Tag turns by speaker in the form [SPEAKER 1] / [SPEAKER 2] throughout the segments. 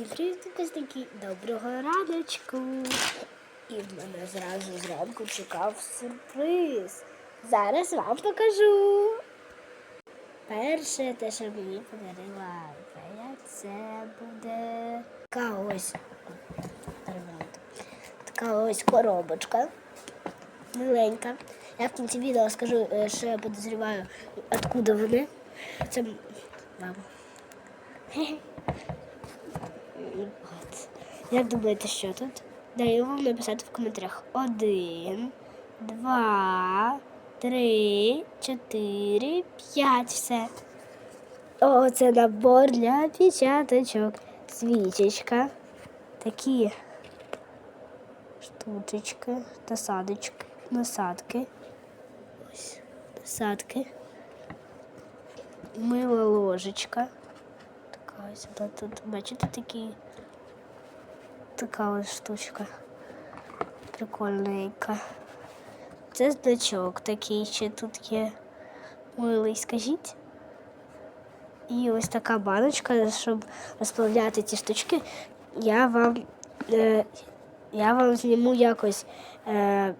[SPEAKER 1] Всім привіт, випускники! Доброго раночку! І в мене зразу зранку чекав сюрприз. Зараз вам покажу. Перше, те, що мені подарила Фея, це буде така ось. Така ось коробочка. Миленька. Я в кінці відео скажу, е, що я підозріваю, откуда вони. Це мама. От. Як думаєте, що тут? Даю вам написати в коментарях. Один, два, три, чотири, п'ять. Все. О, це набор для печаточок. Свічечка. Такі штучечки, насадочки, насадки. Ось насадки. Мила ложечка. Така ось тут. Бачите такі. Така ось штучка. Прикольненька. Це значок такий ще тут є. Милий, скажіть. І ось така баночка, щоб розплавляти ці штучки. Я вам, е, я вам зніму якось е,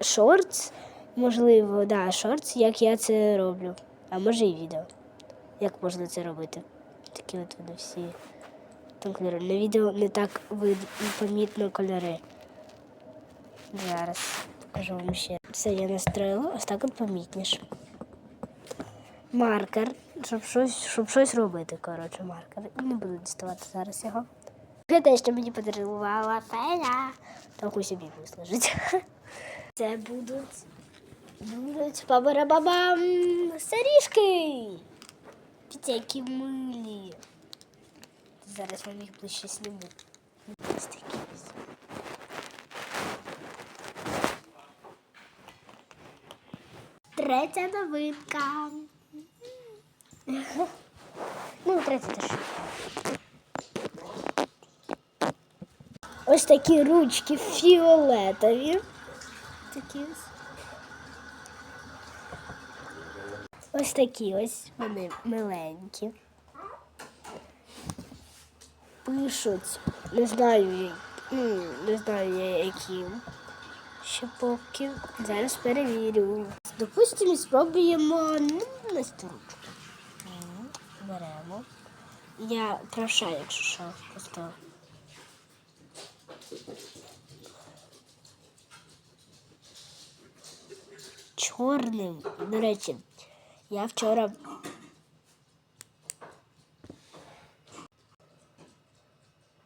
[SPEAKER 1] шортс, можливо, да, шортс, як я це роблю. А може і відео. Як можна це робити? Такі от вони всі там кольори. На відео не так вид... помітно кольори. Зараз покажу вам ще. Все я настроїла, ось так от помітніше. Маркер, щоб щось, щоб щось робити, коротше, маркер. І не буду діставати зараз його. Те, що мені подарувала Фея. Трохи собі вислужить. Це будуть. Будуть бабарабабам сиріжки. Дивіться, які милі. Зараз вам їх ближче зніму. Ось такі ось. Третя новинка. Ну, третя теж. Ось такі ручки фіолетові. Такі ось. Ось такі ось вони миленькі. Пишуть, не знаю, ну, не знаю я яким. Ще поки. Зараз перевірю. Допустимо, спробуємо ну, на ручку. Беремо. Я правша, якщо що, просто. Чорним. До речі, я вчора